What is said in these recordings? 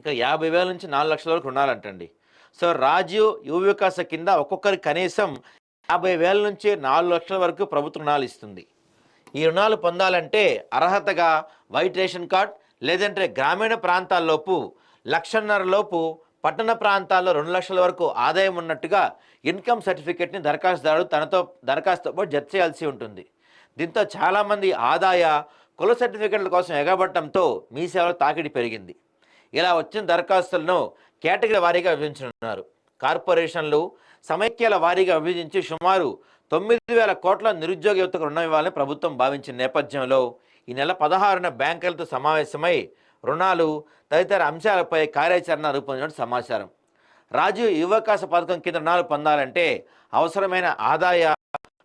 ఇక యాభై వేల నుంచి నాలుగు లక్షల వరకు రుణాలంటండి. సో రాజీవ్ యువ వికాస కింద ఒక్కొక్కరికి కనీసం యాభై వేల నుంచి నాలుగు లక్షల వరకు ప్రభుత్వ రుణాలు ఇస్తుంది. ఈ రుణాలు పొందాలంటే అర్హతగా వైట్ రేషన్ కార్డ్ లేదంటే గ్రామీణ ప్రాంతాల్లోపు లక్షన్నర లోపు పట్టణ ప్రాంతాల్లో రెండు లక్షల వరకు ఆదాయం ఉన్నట్టుగా ఇన్కమ్ సర్టిఫికేట్ని దరఖాస్తుదారుడు తనతో దరఖాస్తుతో పాటు జత చేయాల్సి ఉంటుంది. దీంతో చాలామంది ఆదాయ కుల సర్టిఫికెట్ల కోసం ఎగబడటంతో మీ సేవల తాకిడి పెరిగింది. ఇలా వచ్చిన దరఖాస్తులను కేటగిరీ వారీగా విభజించనున్నారు. కార్పొరేషన్లు సమైక్యాల వారీగా విభజించి సుమారు తొమ్మిది వేల కోట్ల నిరుద్యోగ యువతకు రుణం ఇవ్వాలని ప్రభుత్వం భావించిన నేపథ్యంలో ఈ నెల పదహారున బ్యాంకులతో సమావేశమై రుణాలు తదితర అంశాలపై కార్యాచరణ రూపొందించిన సమాచారం. రాజీవ్ యువకాశ పథకం కింద రుణాలు పొందాలంటే అవసరమైన ఆదాయ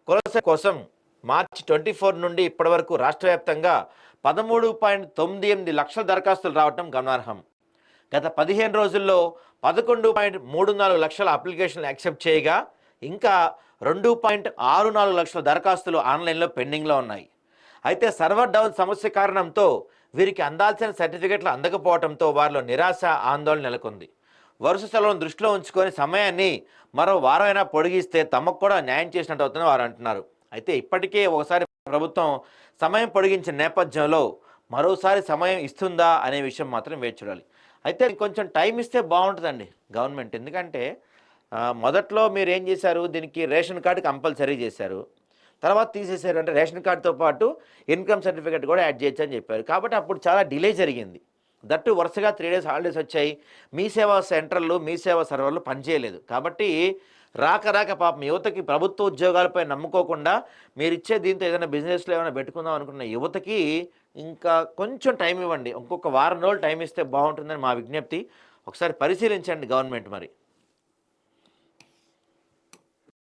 కొలస కోసం మార్చి ట్వంటీ ఫోర్ నుండి ఇప్పటి వరకు రాష్ట్ర వ్యాప్తంగా పదమూడు పాయింట్ తొమ్మిది ఎనిమిది లక్షల దరఖాస్తులు రావడం గమనార్హం. గత పదిహేను రోజుల్లో పదకొండు పాయింట్ మూడు నాలుగు లక్షల అప్లికేషన్లు యాక్సెప్ట్ చేయగా ఇంకా రెండు పాయింట్ ఆరు నాలుగు లక్షల దరఖాస్తులు ఆన్లైన్లో పెండింగ్లో ఉన్నాయి. అయితే సర్వర్ డౌన్ సమస్య కారణంతో వీరికి అందాల్సిన సర్టిఫికెట్లు అందకపోవడంతో వారిలో నిరాశ ఆందోళన నెలకొంది. వరుస సెలవులను దృష్టిలో ఉంచుకొని సమయాన్ని మరో వారమైనా పొడిగిస్తే తమకు కూడా న్యాయం చేసినట్టు అవుతుందని వారు అంటున్నారు. అయితే ఇప్పటికే ఒకసారి ప్రభుత్వం సమయం పొడిగించిన నేపథ్యంలో మరోసారి సమయం ఇస్తుందా అనే విషయం మాత్రం వేచి చూడాలి. అయితే కొంచెం టైం ఇస్తే బాగుంటుందండి గవర్నమెంట్. ఎందుకంటే మొదట్లో మీరు ఏం చేశారు? దీనికి రేషన్ కార్డు కంపల్సరీ చేశారు. తర్వాత తీసేశారు. అంటే రేషన్ కార్డుతో పాటు ఇన్కమ్ సర్టిఫికేట్ కూడా యాడ్ చేయొచ్చు అని చెప్పారు. కాబట్టి అప్పుడు చాలా డిలే జరిగింది. దట్టు వరుసగా త్రీ డేస్ హాలిడేస్ వచ్చాయి. మీ సేవా సెంటర్లు మీ సేవా సర్వర్లు పనిచేయలేదు. కాబట్టి రాక రాక పాపం యువతకి ప్రభుత్వ ఉద్యోగాలపై నమ్ముకోకుండా మీరు ఇచ్చే దీంతో ఏదైనా బిజినెస్లో ఏమైనా పెట్టుకుందాం అనుకున్న యువతకి ఇంకా కొంచెం టైం ఇవ్వండి. ఇంకొక వారం రోజులు టైం ఇస్తే బాగుంటుందని మా విజ్ఞప్తి. ఒకసారి పరిశీలించండి గవర్నమెంట్ మరి.